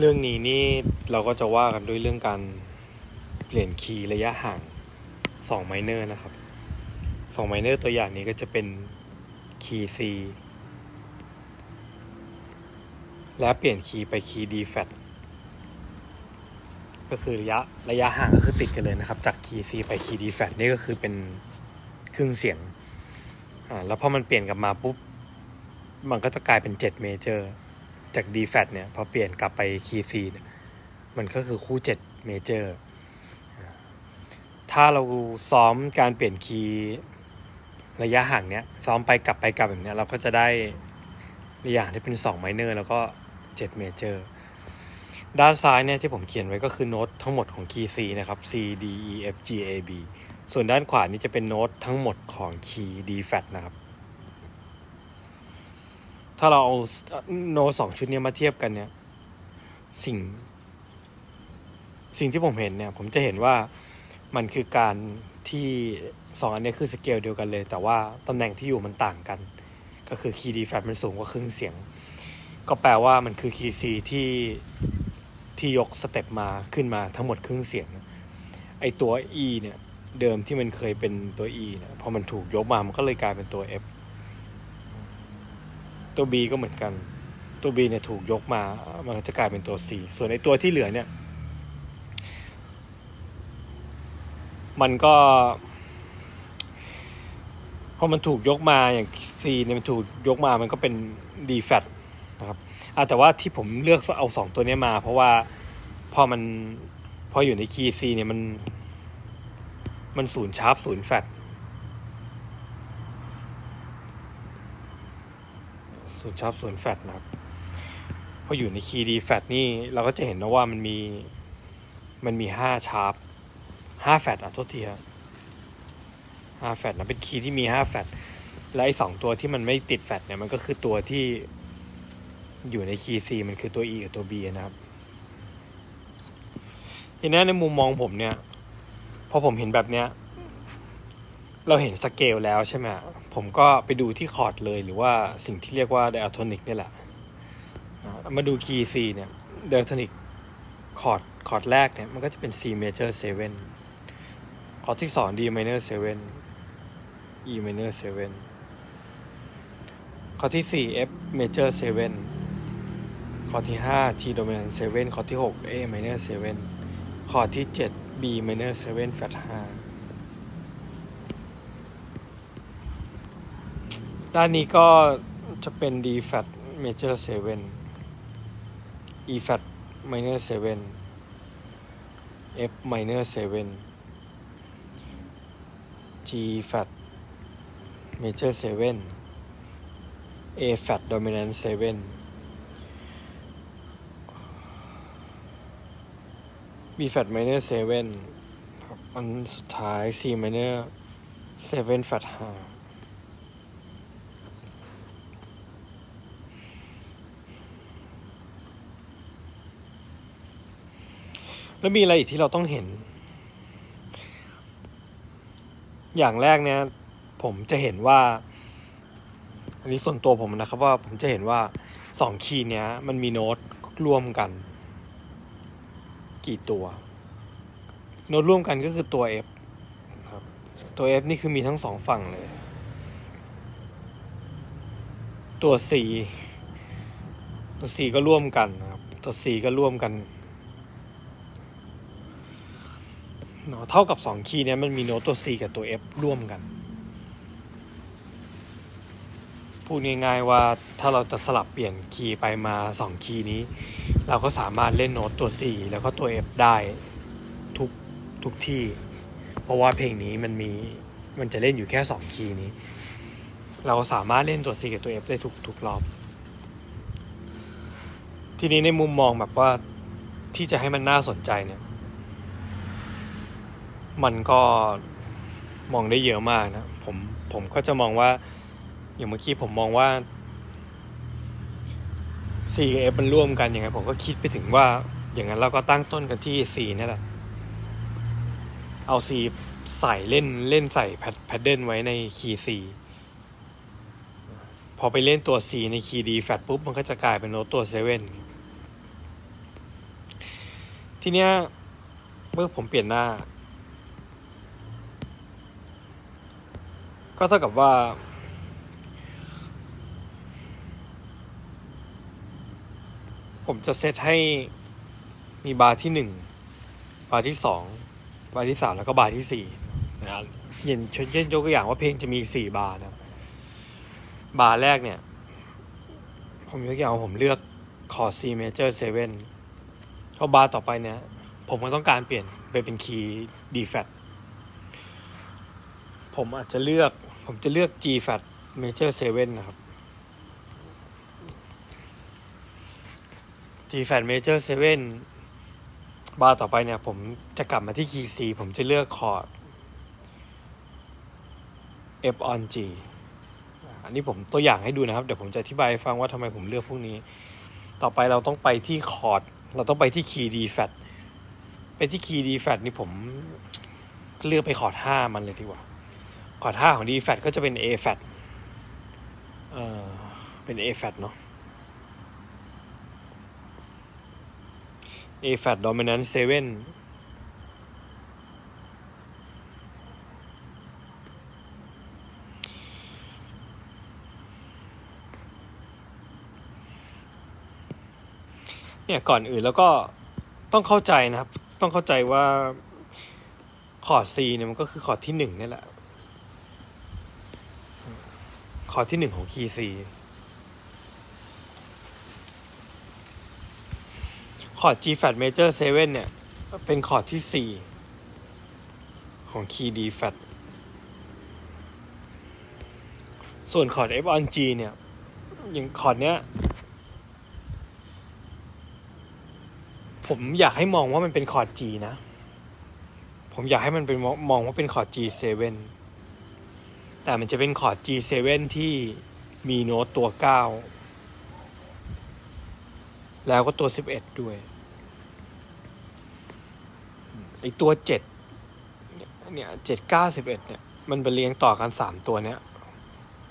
เรื่องนี้นี่เราก็จะว่ากันด้วยเรื่องการเปลี่ยนคีย์ระยะห่างสองไมเนอร์นะครับสองไมเนอร์ตัวอย่างนี้ก็จะเป็นคีย์ C และเปลี่ยนคีย์ไปคีย์ D flat ก็คือระยะระยะห่างก็คือติดกันเลยนะครับ จากคีย์ C ไปคีย์ D flat นี่ก็คือเป็นครึ่งเสียงอ่าแล้วพอมันเปลี่ยนกลับมาปุ๊บ มันก็จะกลายเป็น7 major จ จาก D flat เนี่ยพอเปลี่ยนกลับไปคีย์ C เนี่ยมันก็คือคู่7 major อ่าถ้าเราซ้อมการเปลี่ยนคีย์ระยะห่างเนี้ยซ้อมไปกลับไปกลับแบบเนี้ยเราก็จะได้ระยะห่างที่เป็น2 minor แล้วก็7 major ด้านซ้ายเนี่ยที่ผมเขียนไว้ก็คือโน้ตทั้งหมดของคีย์ C นะครับ C D E F G A B ส่วนด้านขวานี่จะเป็นโน้ตทั้งหมดของคีย์ D flat นะครับ ถ้าเราเอาโนสองชุดนี้มาเทียบกันเนี่ย สิ่ง สิ่งที่ผมเห็นเนี่ย ผมจะเห็นว่ามันคือการที่สองอันนี้คือสเกลเดียวกันเลย แต่ว่าตำแหน่งที่อยู่มันต่างกัน ก็คือคีย์ดีแฟตมันสูงกว่าครึ่งเสียง ก็แปลว่ามันคือคีย์ซีที่ที่ยกสเต็ปมาขึ้นมาทั้งหมดครึ่งเสียง ไอตัว E เนี่ย เดิมที่มันเคยเป็นตัว E เนี่ยพอมันถูกยกมามันก็เลยกลายเป็นตัว F ตัว B ก็เหมือนกัน ตัว B เนี่ยถูกยกมา มันก็จะกลายเป็นตัว C ส่วนในตัวที่เหลือเนี่ย มันก็พอมันถูกยกมาอย่าง C เนี่ยมันถูกยกมา มันก็เป็น D flat นะครับอะแต่ว่าที่ผมเลือกเอาสองตัวเนี้ยมา เพราะว่าพอมันพออยู่ในคีย์ C เนี่ยมัน มันศูนย์ชาร์ปศูนย์แฟต ศูนย์ชาร์ปศูนแฟตนะครับพออยู่ในคีย์ดีแฟตนี่เราก็จะเห็นนะว่ามันมีมันมีห้าชาร์ปห้าแฟตอะโทษทีครับห้าแฟตนะเป็นคีย์ที่มีห้าแฟตและไอ้สองตัวที่มันไม่ติดแฟตเนี่ยมันก็คือตัวที่อยู่ในคีย์ C มันคือตัว E กับตัว B นะครับทีนี้ในมุมมองผมเนี่ยพอผมเห็นแบบเนี้ย เราเห็นสเกลแล้วใช่ไหมผมก็ไปดูที่คอร์ดเลยหรือว่าสิ่งที่เรียกว่า diatonic นี่แหละ มาดูคีย์ C เนี่ย diatonic คอร์ดคอร์ดแรกเนี่ยมันก็จะเป็น C major 7 คอร์ดที่สอง D minor 7 E minor 7 คอร์ดที่สี่ F major 7 คอร์ดที่ห้า G dominant 7 คอร์ดที่หก A minor 7 คอร์ดที่เจ็ด B minor 7 flat 5 ด้านนี้ก็จะเป็น D flat major 7 E flat minor 7 F minor 7 G flat major 7 A flat dominant 7 B flat minor 7อันสุดท้าย C minor 7 flat 5 แล้วมีอะไรอีกที่เราต้องเห็น อย่างแรกเนี่ย ผมจะเห็นว่า อันนี้ส่วนตัวผมนะครับว่าผมจะเห็นว่าสองคีย์เนี้ย มันมีโน้ตร่วมกัน กี่ตัว โน้ตร่วมกันก็คือตัว F ครับ ตัว F นี่คือมีทั้งสองฝั่งเลย ตัว C ตัว C ก็ร่วมกันนะครับ ตัว C ก็ร่วมกัน เนาะเท่ากับสองคีย์เนี้ยมันมีโน้ตตัว C กับตัว F ร่วมกัน พูดง่ายๆว่าถ้าเราจะสลับเปลี่ยนคีย์ไปมาสองคีย์นี้ เราก็สามารถเล่นโน้ตตัว C แล้วก็ตัว F ได้ทุกทุกที่ เพราะว่าเพลงนี้มันมีมันจะเล่นอยู่แค่สองคีย์นี้ เราสามารถเล่นตัว C กับตัว F ได้ทุกทุกรอบทีนี้ในมุมมองแบบว่าที่จะให้มันน่าสนใจเนี่ย มันก็มองได้เยอะมากนะ ผมผมก็จะมองว่า อย่างเมื่อกี้ผมมองว่า C กับ F มันร่วมกันย่างไงผมก็คิดไปถึงว่า อย่างนั้นเราก็ตั้งต้นกันที่ C นี่แหละ เอา C ใส่เล่นเล่นใส่แพดเดิลไว้ในคีย์ C พอไปเล่นตัว C ในคีย์ D แฟตปุ๊บ มันก็จะกลายเป็นโน้ตตัว7ทีเนี้ยเมื่อผมเปลี่ยนหน้า ก็เท่ากับว่า ผมจะเซตให้มีบาร์ที่หนึ่งบาร์ที่สองบาร์ที่สามแล้วก็บาร์ที่สี่นะเย็นเช่นยกตัวอย่างว่าเพลงจะมีสี่บาร์นะบาร์แรกเนี่ย ผมยกตัวอย่างาผมเลือกคอร์ด C major 7เพราะบาร์ต่อไปเนี่ย ผมก็ต้องการเปลี่ยนไปเป็นคีย์ D flat ผมอาจจะเลือก ผมจะเลือก G flat major 7 นะครับ G flat major 7 บาร์ต่อไปเนี่ย ผมจะกลับมาที่คีย์ C ผมจะเลือกคอร์ด F on G อันนี้ผมตัวอย่างให้ดูนะครับ เดี๋ยวผมจะอธิบายให้ฟังว่าทำไมผมเลือกพวกนี้ ต่อไปเราต้องไปที่คอร์ด เราต้องไปที่คีย์ D flat ไปที่คีย์ D flat นี่ผมเลือกไปคอร์ดห้ามันเลยดีกว่า คอร์ดห้าของ D f a t ก็จะเป็น A f a t เอ่อ เป็น A f a t เนาะ A f a t dominant 7เนี่ยก่อนอื่นแล้วก็ต้องเข้าใจนะครับ ต้องเข้าใจว่าคอร์ด C เนี่ยมันก็คือคอร์ดที่หนึ่งนี่แหละ ค อร์ดที่หนึ่งของคีย์ C คอร์ด G flat major 7เนี่ย เป็นคอร์ดที่ 4 ของคีย์ D flat ส่วนคอร์ด F on G เนี่ย อย่างคอร์ดเนี้ย ผมอยากให้มองว่ามันเป็นคอร์ด G นะ ผมอยากให้มันเป็นมองมองว่าเป็นคอร์ด G7 แต่มันจะเป็นคอร์ด G7 ที่มีโน้ตตัว 9 แล้วก็ตัว 11 ด้วยไอตัว 7 เนี่ยเนี่ย7 9 11เนี่ย มันเป็นเรียงต่อกัน3ตัวเนี้ย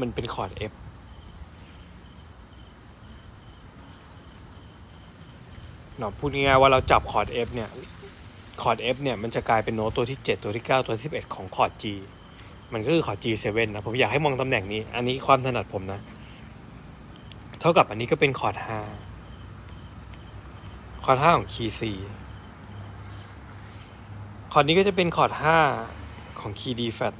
มันเป็นคอร์ด F เนาะพูดง่ายๆว่าเราจับคอร์ด F เนี่ย คอร์ด F เนี่ย มันจะกลายเป็นโน้ตตัวที่ 7 ตัวที่ 9 ตัวที่ 11 ของคอร์ด G มันก็คือคอร์ด G7 นะผมอยากให้มองตำแหน่งนี้ อันนี้ความถนัดผมนะ เท่ากับอันนี้ก็เป็นคอร์ด5คอร์ด5ของคีย์ C คอร์ดนี้ก็จะเป็นคอร์ด5ของคีย์ D flat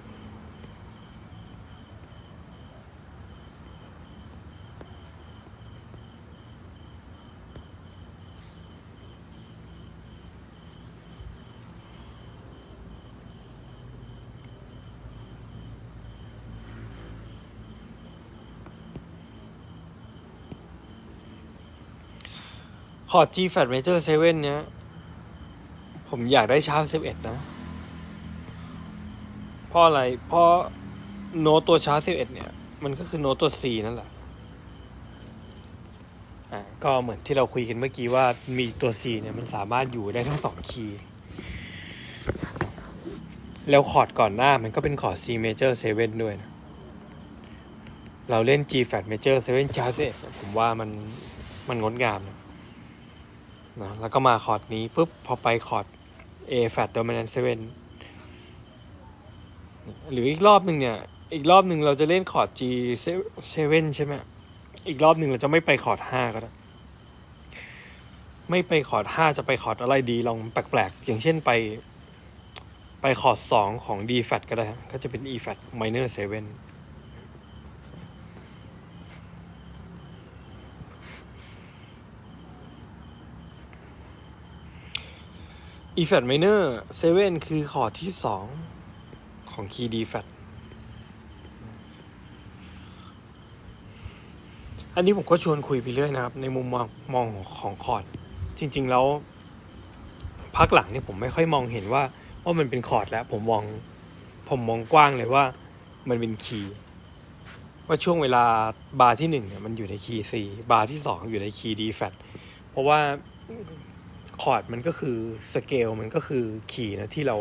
คอร์ด G flat major 7 เนี้ย ผมอยากได้ชาร์ป11 นะ เพราะอะไร เพราะโน้ตตัวชาร์ป11 เนี่ย มันก็คือโน้ตตัว C นั่นแหละ อ่า ก็เหมือนที่เราคุยกันเมื่อกี้ว่ามีตัว C เนี่ย มันสามารถอยู่ได้ทั้งสองคีย์ แล้วคอร์ดก่อนหน้ามันก็เป็นคอร์ด C major 7 ด้วยนะ เราเล่น G flat major 7 sharp 11เผมว่ามันมันงดงามนะ นะแล้วก็มาคอร์ดนี้ปุ๊บพอไปคอร์ด A flat dominant 7หรืออีกรอบหนึ่งเนี่ย อีกรอบหนึ่งเราจะเล่นคอร์ด G 7ใช่ไหมอีกรอบหนึ่งเราจะไม่ไปคอร์ด 5 ก็ได้ ไม่ไปคอร์ด 5 จะไปคอร์ดอะไรดีลองแปลกๆ อย่างเช่นไป ไปคอร์ด 2 ของ D flat ก็ได้ ก็จะเป็น E flat minor 7 E flat minor 7 คือคอร์ดที่ 2 ของคีย์ D flat อันนี้ผมก็ชวนคุยไปเรื่อยนะครับ ในมุมมองมองของคอร์ด จริง ๆ แล้วพักหลังเนี่ยผมไม่ค่อยมองเห็นว่าว่ามันเป็นคอร์ดแล้ว ผมมองผมมองกว้างเลยว่ามันเป็นคีย์ว่าช่วงเวลาบาร์ที่หนึ่งเนี่ยมันอยู่ในคีย์ C บาร์ที่สองอยู่ในคีย์ D flat เพราะว่า คอร์ดมันก็คือสเกลมันก็คือขีนะที่เรา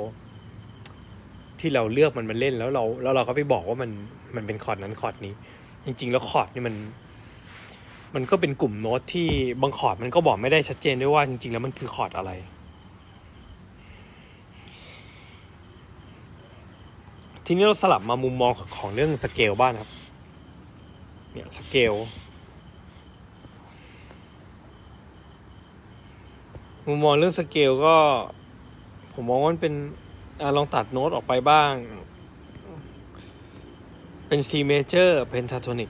ที่เราเลือกมันมันเล่นแล้วเราแล้วเราก็ไปบอกว่ามันมันเป็นคอร์ดนั้นคอร์ดนี้ จริง ๆ แล้วคอร์ดนี่มัน มันก็เป็นกลุ่มโน้ตที่บางคอร์ดมันก็บอกไม่ได้ชัดเจนด้วยว่าจริง ๆ แล้วมันคือคอร์ดอะไร ทีนี้เราสลับมามุมมองของเรื่องสเกลบ้างครับ เนี่ยสเกล มุมมองเรื่องสเกลก็ ผมมองว่ามันเป็นอลองตัดโน้ตออกไปบ้าง เป็น C major pentatonic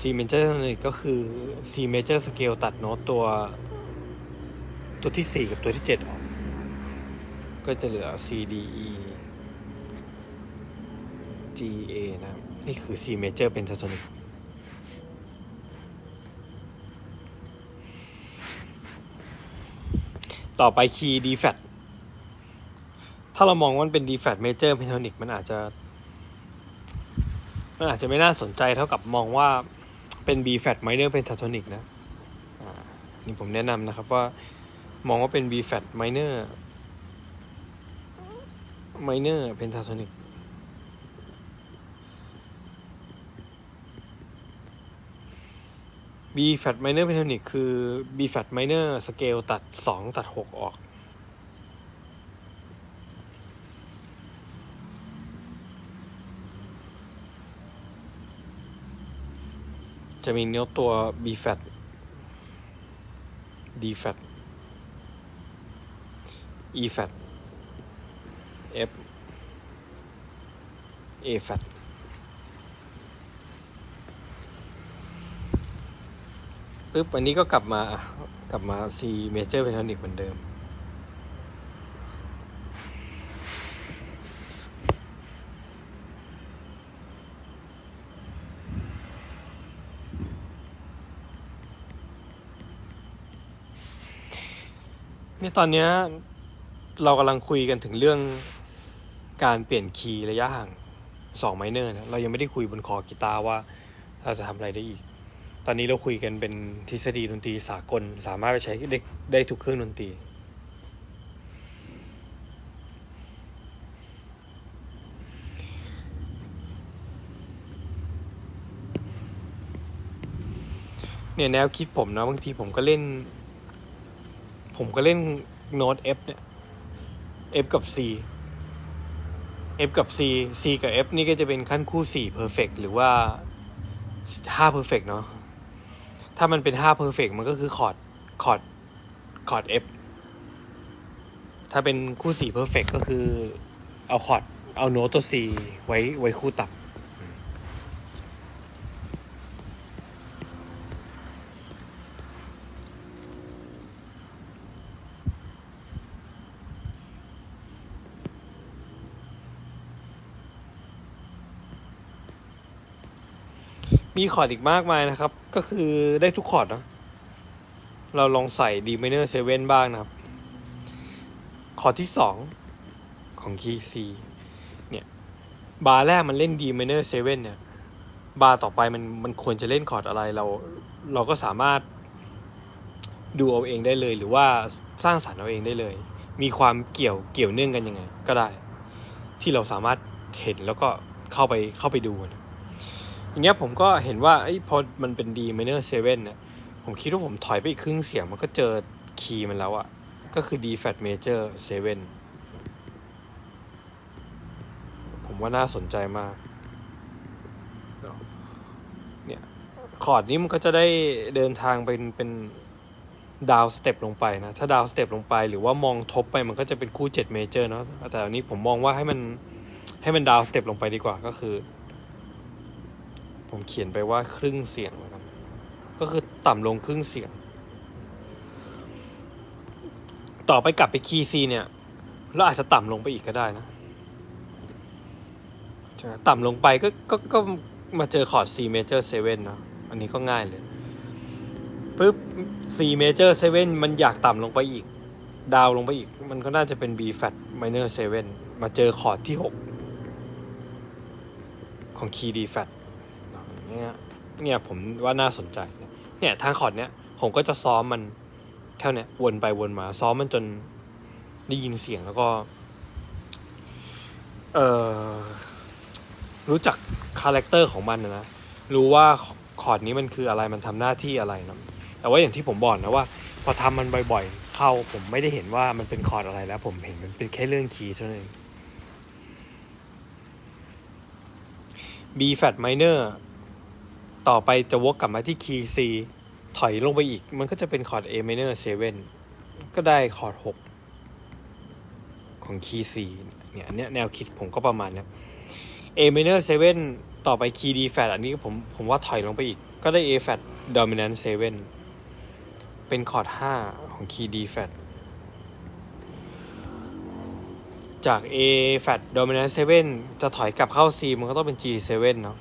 C major pentatonic ก็คือ C major scale ตัดโน้ตตัว ตัวที่ 4 กับตัวที่ 7 ออก ก็จะเหลือ C D E G A นะ นี่คือ C major pentatonic ต่อไปคีย์ดีแฟทถ้าเรามองว่ามันเป็น D flat major pentatonic มันอาจจะ มันอาจจะไม่น่าสนใจเท่ากับมองว่าเป็น B flat minor pentatonic นะนี่ผมแนะนำนะครับว่า มองว่าเป็น B flat minor minor pentatonic B flat minor pentatonic คือ B flat minor scale ตัด 2 ตัด 6 ออก จะมีเนื้อตัว B flat D flat E flat F A flat ปึ๊บอันนี้ก็กลับมากลับมา C major pentatonic เหมือนเดิม นี่ตอนนี้เรากำลังคุยกันถึงเรื่องการเปลี่ยนคีย์ระยะห่างสองไมเนอร์นะเรายังไม่ได้คุยบนคอกีตาร์ว่าเราจะทำอะไรได้อีก ตอนนี้เราคุยกันเป็นทฤษฎีดนตรีสากล สามารถไปใช้ได้ได้ทุกเครื่องดนตรี เนี่ยแนวคิดผมนะบางทีผมก็เล่น ผมก็เล่นโน้ต F เนี่ย F กับ C F กับ C C กับ F นี่ก็จะเป็นขั้นคู่4 perfect หรือว่า5 perfect เนาะ ถ้ามันเป็น5 perfect มันก็คือคอร์ดคอร์ดคอร์ด F ถ้าเป็นคู่4 perfect ก็คือเอาคอร์ดเอาโน้ตตัว C ไว้ไว้คู่ต่ำ มีคอร์ดอีกมากมายนะครับ ก็คือได้ทุกคอร์ดนะ เราลองใส่ D minor 7บ้างนะครับ คอร์ดที่2ของคีย์ C เนี่ย บาร์แรกมันเล่น D minor 7เซเว่นเนี่ย บาร์ต่อไปมันมันควรจะเล่นคอร์ดอะไรเรา เราก็สามารถดูเอาเองได้เลย หรือว่าสร้างสรรค์เอาเองได้เลย มีความเกี่ยวเกี่ยวเนื่องกันยังไง ก็ได้ ที่เราสามารถเห็นแล้วก็เข้าไปเข้าไปดูนะ อย่างเงี้ยผมก็เห็นว่าไอ้พอมันเป็น D minor 7เนี่ยผมคิดว่าผมถอยไปอีกครึ่งเสียงมันก็เจอคีย์มันแล้วอะก็คือ D flat major 7ผมว่าน่าสนใจมากเนอะเนี่ยคอร์ดนี้มันก็จะได้เดินทางเป็นเป็นดาวสเต็ปลงไปนะ ถ้าดาวสเต็ปลงไปหรือว่ามองทบไปมันก็จะเป็นคู่7เมเจอร์เนาะแต่อันนี้ผมมองว่าให้มันให้มันดาวสเต็ปลงไปดีกว่าก็คือ ผมเขียนไปว่าครึ่งเสียงแล้วกันก็คือต่ำลงครึ่งเสียง ต่อไปกลับไปคีย์ซีเนี่ยเราอาจจะต่ำลงไปอีกก็ได้นะต่ำลงไปก็ก็ก็มาเจอคอร์ด C major 7เนอะอันนี้ก็ง่ายเลยปุ๊บ C major 7มันอยากต่ำลงไปอีก ดาวลงไปอีก มันก็น่าจะเป็น B flat minor 7มาเจอคอร์ดที่ 6 ของคีย์ D flat เนี่ยเนี่ยผมว่าน่าสนใจเนี่ยทางคอร์ดเนี้ยผมก็จะซ้อมมันเท่าเนี้ยวนไปวนมา ซ้อมมันจนได้ยินเสียงแล้วก็ เออรู้จักคาแรคเตอร์ของมันนะ รู้ว่าคอร์ดนี้มันคืออะไรมันทำหน้าที่อะไรนะแต่ว่าอย่างที่ผมบอกนะว่า พอทำมันบ่อยๆ เข้าผมไม่ได้เห็นว่ามันเป็นคอร์ดอะไรแล้ว ผมเห็นมันเป็นแค่เรื่องคีย์เท่านั้น B flat minor ต่อไปจะวกกลับมาที่คีย์ C ถอยลงไปอีก มันก็จะเป็นคอร์ด A minor 7 ก็ได้คอร์ด 6 ของคีย์ C เนี่ยอันเนี้ยแนวคิดผมก็ประมาณเนี้ย A minor 7 ต่อไปคีย์ D flat อันนี้ผมผมว่าถอยลงไปอีก ก็ได้ A flat dominant 7 เป็นคอร์ด 5 ของคีย์ D flat จาก A flat dominant 7 จะถอยกลับเข้า C มันก็ต้องเป็น G 7เนาะ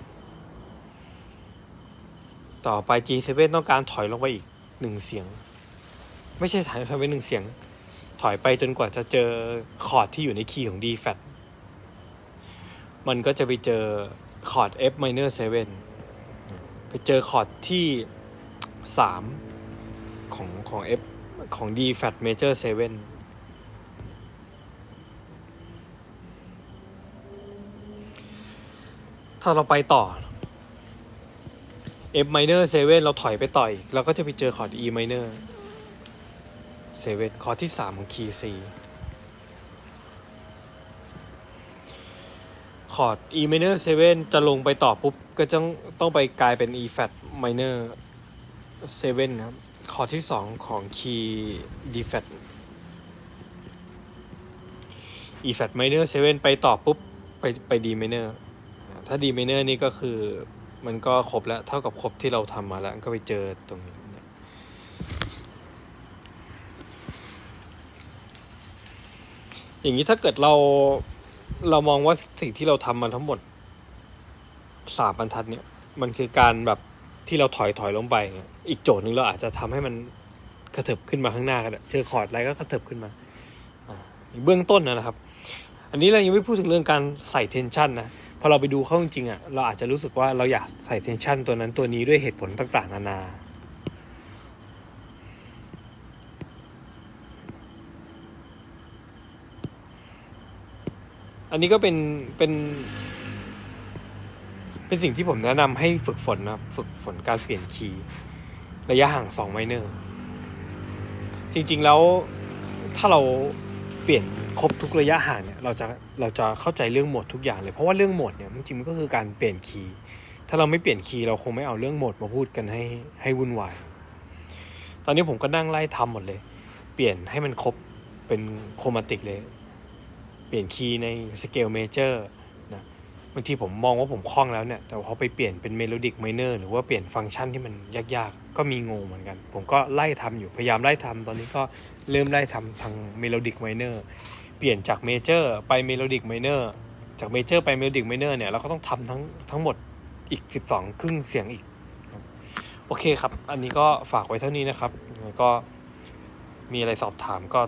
ต่อไป G 7 ต้องการถอยลงไปอีกหนึ่งเสียง ไม่ใช่ถอยไปหนึ่งเสียง ถอยไปจนกว่าจะเจอคอร์ดที่อยู่ในคีย์ของ D flat มันก็จะไปเจอคอร์ด F minor 7ไปเจอคอร์ดที่3ของของ F ของ D flat major 7ถ้าเราไปต่อ F minor 7เราถอยไปต่ออีกเราก็จะไปเจอคอร์ด E minor 7คอร์ดที่ 3 ของคีย์ C คอร์ด E minor 7จะลงไปต่อปุ๊บ ก็ต้องต้องไปกลายเป็น E flat minor 7ครับ คอร์ดที่ 2 ของคีย์ D flat E flat minor 7ไปต่อปุ๊บ ไปไป D minor ถ้า D minor นี่ก็คือ มันก็ครบแล้วเท่ากับครบที่เราทำมาแล้วก็ไปเจอตรงนี้อย่างนี้ถ้าเกิดเราเรามองว่าสิ่งที่เราทำมาทั้งหมดสามบรรทัดเนี่ย มันคือการแบบที่เราถอยถอยลงไปเนี่ยอีกโจทย์หนึ่งเราอาจจะทำให้มันกระเถิบขึ้นมาข้างหน้าก็ได้เจอคอร์ดอะไรก็กระเถิบขึ้นมาเบื้องต้นนะครับ อันนี้เรายังไม่พูดถึงเรื่องการใส่เทนชั่นนะ อเราไปดูเข้าจริงๆอะเราอาจจะรู้สึกว่าเราอยากใส่เทนชั่นตัวนั้นตัวนี้ด้วยเหตุผลต่างๆ นานา อันนี้ก็เป็นเป็น เป็นสิ่งที่ผมแนะนำให้ฝึกฝนนะฝึกฝนการเปลี่ยนคีย์ระยะห่าง2ไมเนอร์จริงๆแล้วถ้าเรา เปลี่ยนครบทุกระยะห่างเนี่ยเราจะเราจะเข้าใจเรื่องโหมดทุกอย่างเลย เพราะว่าเรื่องโหมดเนี่ยจริงๆมันก็คือการเปลี่ยนคีย์ถ้าเราไม่เปลี่ยนคีย์เราคงไม่เอาเรื่องโหมดมาพูดกันให้ให้วุ่นวาย ตอนนี้ผมก็นั่งไล่ทำหมดเลย เปลี่ยนให้มันครบเป็นโครมาติกเลย เปลี่ยนคีย์ในสเกลเมเจอร์นะบางทีผมมองว่าผมคล่องแล้วเนี่ย แต่พอไปเปลี่ยนเป็นเมโลดิกไมเนอร์หรือว่าเปลี่ยนฟังก์ชันที่มันยากๆ ก็มีงงเหมือนกัน ผมก็ไล่ทำอยู่พยายามไล่ทำตอนนี้ก็ เริ่มไล่ทำทางเมโลดิกไมเนอร์เปลี่ยนจากเมเจอร์ไปเมโลดิกไมเนอร์จากเมเจอร์ไปเมโลดิกไมเนอร์เนี่ยเราก็ต้องทำทั้งทั้งหมดอีก 12 ครึ่งเสียงอีก โอเคครับ อันนี้ก็ฝากไว้เท่านี้นะครับแล้วก็มีอะไรสอบถามก็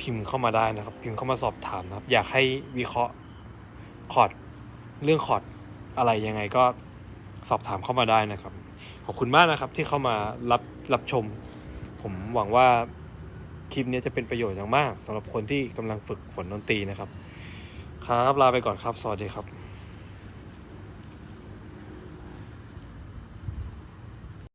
พิมพ์เข้ามาได้นะครับ พิมพ์เข้ามาสอบถามนะครับ อยากให้วิเคราะห์คอร์ดเรื่องคอร์ดอะไรยังไงก็สอบถามเข้ามาได้นะครับ ขอบคุณมากนะครับที่เข้ามารับรับชม ผมหวังว่า คลิปนี้จะเป็นประโยชน์อย่างมากสำหรับคนที่กำลังฝึกฝนดนตรีนะครับ ครับ ลาไปก่อนครับ สวัสดีครับ